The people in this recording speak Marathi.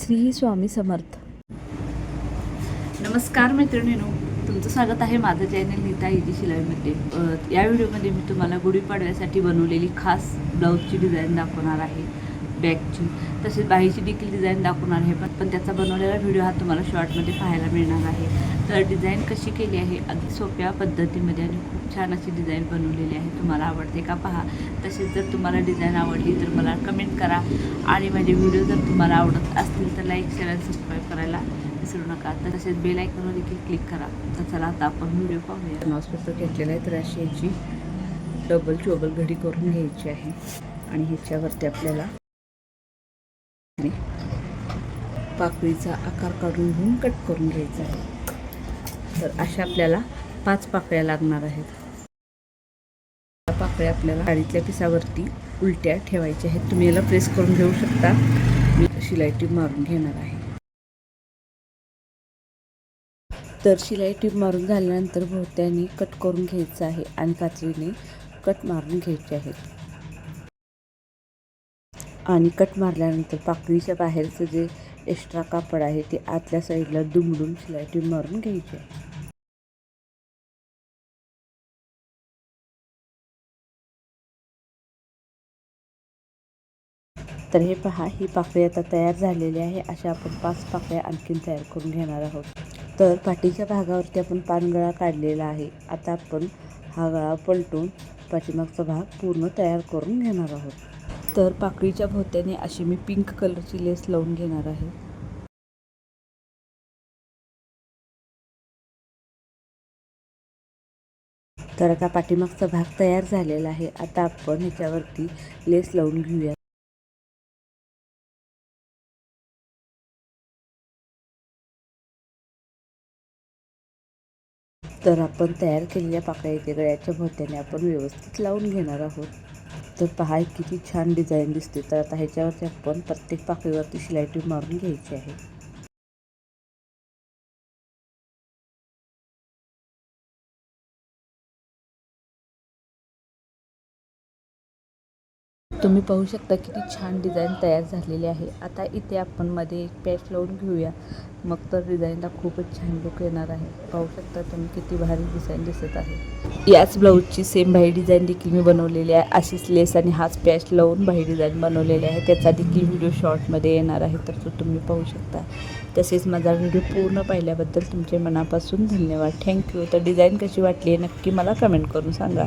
श्री स्वामी समर्थ. नमस्कार मैत्रिणीनो तुमचं स्वागत आहे माझं चॅनल नीता इजी शिलाईमध्ये या व्हिडिओमध्ये मी तुम्हाला गुढीपाडव्यासाठी बनवलेली खास ब्लाऊजची डिझाईन दाखवणार आहे बॅगची तसेच बाहीची देखील डिझाईन दाखवणार आहे पण पण त्याचा बनवलेला व्हिडिओ हा तुम्हाला शॉर्टमध्ये पाहायला मिळणार आहे. तर डिझाईन कशी केली आहे? अगदी सोप्या पद्धतीमध्ये आणि खूप छान अशी डिझाईन बनवलेली आहे. तुम्हाला आवडते का पहा. तसेच जर तुम्हाला डिझाईन आवडली तर मला कमेंट करा. आणि माझे व्हिडिओ जर तुम्हाला आवडत असतील तर लाईक शेअर आणि सबस्क्राईब करायला विसरू नका. तर तसेच बेल आयकॉनवर देखील क्लिक करा. तर चला आता आपण व्हिडिओ पाहूया. माऊस पेपर घेतलेला आहे तर अशी याची डबल चोबल घडी करून घ्यायची आहे. आणि ह्याच्यावरती आपल्याला पाकळीचा आकार काढून घेऊन कट करून घ्यायचा आहे. तर अशा आपल्याला पाच पाकळ्या लागणार आहेत. पाकळ्या आपल्याला गाडीतल्या पिसावरती उलट्या ठेवायच्या आहेत. तुम्ही याला प्रेस करून घेऊ शकता. मी शिलाई टीप मारून घेणार आहे. तर शिलाई टीप मारून झाल्यानंतर भोवत्याने कट करून घ्यायचं आहे आणि कात्रीने कट मारून घ्यायचे आहेत. आणि कट मारल्यानंतर पाकळीच्या बाहेरचं जे एक्स्ट्रा कापड आहे ते आतल्या साईडला दुमडून शिलाई टीप मारून घ्यायचे आहे. तर हे पहा ही पाकळी आता तयार झालेली आहे. अशा आपण पाच पाकळ्या आणखीन तयार करून घेणार आहोत. तर पाठीच्या भागावरती आपण पानगळा काढलेला आहे. आता आपण हा गळा पलटून पाठीमागचा भाग पूर्ण तयार करून घेणार आहोत. तर पाकळीच्या भोवत्याने अशी मी पिंक कलरची लेस लावून घेणार आहे. तर आता पाठीमागचा भाग तयार झालेला आहे. आता आपण ह्याच्यावरती लेस लावून घेऊया. तर आपण तयार केलेल्या पाकळ्या इथे गळ्याच्या भोवत्याने आपण व्यवस्थित लावून घेणार आहोत. तर पहा एक किती छान डिझाईन दिसते तर आता ह्याच्यावरती आपण प्रत्येक पाकळीवरती शिलाई मारून घ्यायची आहे. तुम्ही पाहू शकता किती छान डिझाईन तयार झालेली आहे. आता इथे आपण मध्ये एक पॅच लावून घेऊया. मग तर डिझाईनला खूपच छान लुक येणार आहे. पाहू शकता तुम्ही किती भारी डिझाईन दिसत आहे. याच ब्लाऊजची सेम बाही डिझाईन देखील मी बनवलेली आहे. अशीच लेस आणि हाच पॅच लावून बाही डिझाईन बनवलेली आहे. त्याचा देखील व्हिडिओ शॉर्टमध्ये येणार आहे. तर तो तुम्ही पाहू शकता. तसेच माझा व्हिडिओ पूर्ण पाहिल्याबद्दल तुमचे मनापासून धन्यवाद. थँक्यू तर डिझाईन कशी वाटली आहे नक्की मला कमेंट करून सांगा.